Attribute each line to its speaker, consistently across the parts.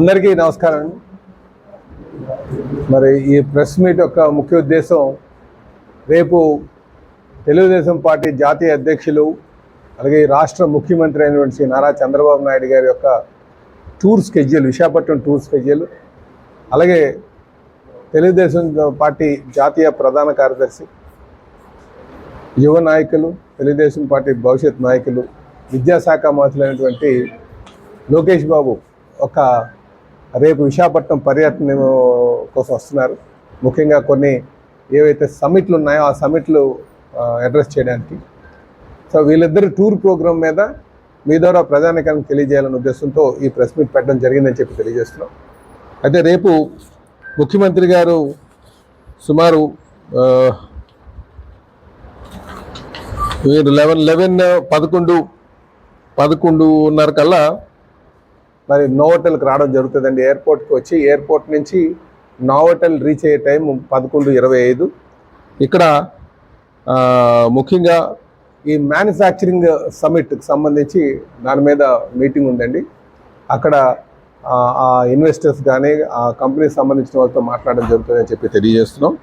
Speaker 1: అందరికీ నమస్కారం. అండి మరి ఈ ప్రెస్ మీట్ యొక్క ముఖ్య ఉద్దేశం రేపు తెలుగుదేశం పార్టీ జాతీయ అధ్యక్షులు అలాగే రాష్ట్ర ముఖ్యమంత్రి అయినటువంటి శ్రీ నారా చంద్రబాబు నాయుడు గారి యొక్క tour schedule Visakhapatnam tour schedule అలాగే తెలుగుదేశం పార్టీ జాతీయ ప్రధాన కార్యదర్శి యువ నాయకులు తెలుగుదేశం పార్టీ భవిష్యత్ నాయకులు విద్యాశాఖ మంత్రులైనటువంటి లోకేష్ బాబు ఒక రేపు విశాఖపట్నం పర్యటన కోసం వస్తున్నారు. ముఖ్యంగా కొన్ని ఏవైతే సమిట్లు ఉన్నాయో ఆ సమిట్లు అడ్రస్ చేయడానికి. సో వీళ్ళిద్దరు టూర్ ప్రోగ్రామ్ మీద మీ ద్వారా ప్రజానికానికి తెలియజేయాలనే ఉద్దేశంతో ఈ ప్రెస్ మీట్ పెట్టడం జరిగిందని చెప్పి తెలియజేస్తున్నాం. అయితే రేపు ముఖ్యమంత్రి గారు సుమారు లెవెన్ లెవెన్ పదకొండు పదకొండున్నర కల్లా మరి నోవటల్కి రావడం జరుగుతుందండి. ఎయిర్పోర్ట్కి వచ్చి ఎయిర్పోర్ట్ నుంచి నోవటల్ రీచ్ అయ్యే టైం పదకొండు ఇరవై ఐదు. ఇక్కడ ముఖ్యంగా ఈ మ్యానుఫ్యాక్చరింగ్ సమిట్కి సంబంధించి దాని మీద మీటింగ్ ఉందండి. అక్కడ ఆ, ఇన్వెస్టర్స్ కానీ ఆ కంపెనీకి సంబంధించిన వాళ్ళతో మాట్లాడడం జరుగుతుందని చెప్పి తెలియజేస్తున్నాం.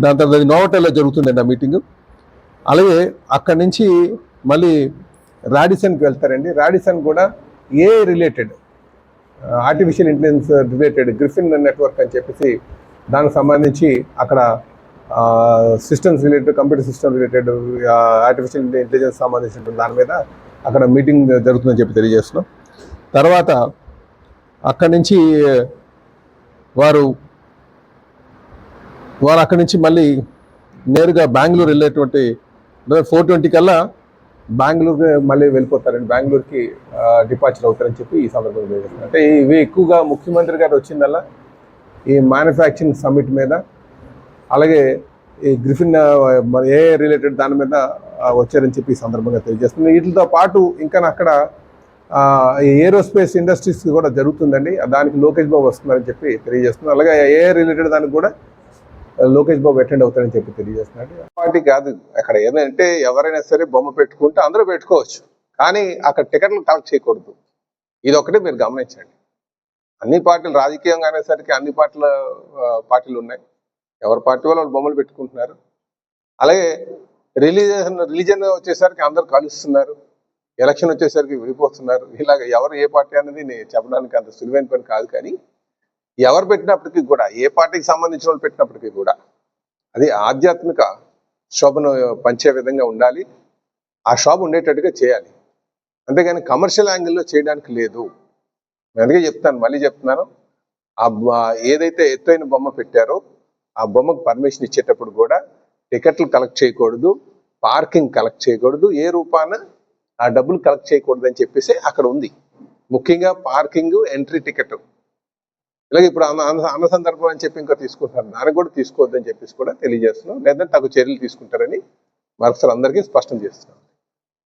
Speaker 1: దాని తర్వాత నోవటల్లో జరుగుతుందండి ఆ మీటింగ్. అలాగే అక్కడి నుంచి మళ్ళీ రాడిసన్కి వెళ్తారండి. రాడిసన్ కూడా a related artificial intelligence related Griffin network అని చెప్పేసి దానికి సంబంధించి అక్కడ systems related computer system related artificial intelligence సంబంధించిన దాని మీద అక్కడ మీటింగ్ జరుగుతుందని చెప్పి తెలియజేస్తున్నాం. తర్వాత అక్కడి నుంచి వారు వారు అక్కడి నుంచి మళ్ళీ నేరుగా బెంగళూరు వెళ్ళేటువంటి ఫోర్ ట్వంటీ కల్లా బెంగళూరు మళ్ళీ వెళ్ళిపోతారండి బెంగళూరుకి డిపార్చర్ అవుతారని చెప్పి ఈ సందర్భంగా తెలియజేస్తున్నాను అంటే ఇవి ఎక్కువగా ముఖ్యమంత్రి గారు వచ్చిందల్లా ఈ మ్యానుఫ్యాక్చరింగ్ సమిట్ మీద అలాగే ఈ గ్రిఫిన్ మన ఏ రిలేటెడ్ దాని మీద వచ్చారని చెప్పి ఈ సందర్భంగా తెలియజేస్తుంది వీటితో పాటు ఇంకా అక్కడ ఏరోస్పేస్ ఇండస్ట్రీస్ కూడా జరుగుతుందండి. దానికి లోకేష్ బాబు వస్తున్నారని చెప్పి తెలియజేస్తున్నారు అలాగే ఏ రిలేటెడ్ దానికి కూడా లోకేష్ బాబు అటెండ్ అవుతారని చెప్పి తెలియజేస్తున్నాడు. పార్టీ కాదు అక్కడ ఏంటంటే ఎవరైనా సరే బొమ్మ పెట్టుకుంటే అందరూ పెట్టుకోవచ్చు. కానీ అక్కడ టికెట్లు కలెక్ట్ చేయకూడదు. ఇది ఒకటి మీరు గమనించండి. అన్ని పార్టీలు రాజకీయంగా అనేసరికి అన్ని పార్టీల పార్టీలు ఉన్నాయి. ఎవరి పార్టీ వాళ్ళు వాళ్ళు బొమ్మలు పెట్టుకుంటున్నారు. అలాగే రిలీజన్ రిలీజన్ వచ్చేసరికి అందరు కలుస్తున్నారు. ఎలక్షన్ వచ్చేసరికి విడిపోతున్నారు. ఇలాగ ఎవరు ఏ పార్టీ అనేది నేను చెప్పడానికి అంత సులువైన పని కాదు కానీ ఎవరు పెట్టినప్పటికీ కూడా ఏ పార్టీకి సంబంధించిన వాళ్ళు పెట్టినప్పటికీ కూడా అది ఆధ్యాత్మిక శోభను పంచే విధంగా ఉండాలి. ఆ షాప్ ఉండేటట్టుగా చేయాలి. అంతేగాని కమర్షియల్ యాంగిల్లో చేయడానికి లేదు. అందుకే చెప్తాను మళ్ళీ చెప్తున్నాను. ఆ ఏదైతే ఎత్తైన బొమ్మ పెట్టారో ఆ బొమ్మకు పర్మిషన్ ఇచ్చేటప్పుడు కూడా టికెట్లు కలెక్ట్ చేయకూడదు పార్కింగ్ కలెక్ట్ చేయకూడదు ఏ రూపాన ఆ డబ్బులు కలెక్ట్ చేయకూడదు అని చెప్పేసి అక్కడ ఉంది. ముఖ్యంగా పార్కింగ్ ఎంట్రీ టికెట్. ఇలాగే ఇప్పుడు అన్న సందర్భం అని చెప్పి ఇంకా తీసుకుంటున్నారు. దానికి కూడా తీసుకోవద్దని చెప్పేసి కూడా తెలియజేస్తున్నాం. లేదంటే తగు చర్యలు తీసుకుంటారని మరొకసారి అందరికీ స్పష్టం చేస్తున్నాం.